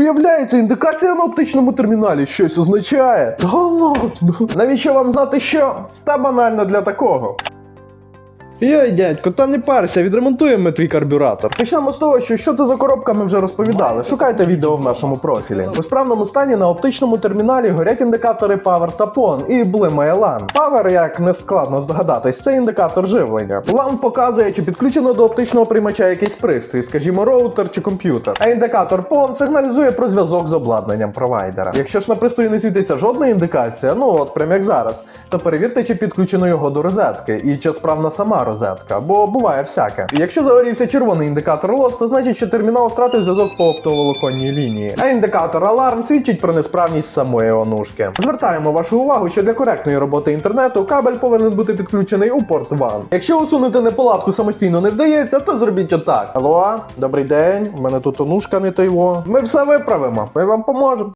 Виявляється, індикація на оптичному терміналі щось означає. Та ладно. Навіщо вам знати що? Та банально для такого. Йой, дядько, та не парся, відремонтуємо ми твій карбюратор. Почнемо з того, що що це за коробка, ми вже розповідали. Шукайте відео в нашому профілі. У справному стані на оптичному терміналі горять індикатори Power та PON і блимає LAN. Power, як не складно здогадатись, це індикатор живлення. LAN показує, чи підключено до оптичного приймача якийсь пристрій, скажімо, роутер чи комп'ютер. А індикатор PON сигналізує про зв'язок з обладнанням провайдера. Якщо ж на пристрої не світиться жодна індикація, ну от прям як зараз, то перевірте, чи підключено його до розетки і чи справна сама розетка, бо буває всяке. Якщо загорівся червоний індикатор лос, то значить, що термінал втратив зв'язок по оптоволоконній лінії. А індикатор аларм свідчить про несправність самої онушки. Звертаємо вашу увагу, що для коректної роботи інтернету кабель повинен бути підключений у порт WAN. Якщо усунути неполадку самостійно не вдається, то зробіть отак. Алло, добрий день, у мене тут онушка не тойво. Ми все виправимо, ми вам поможемо.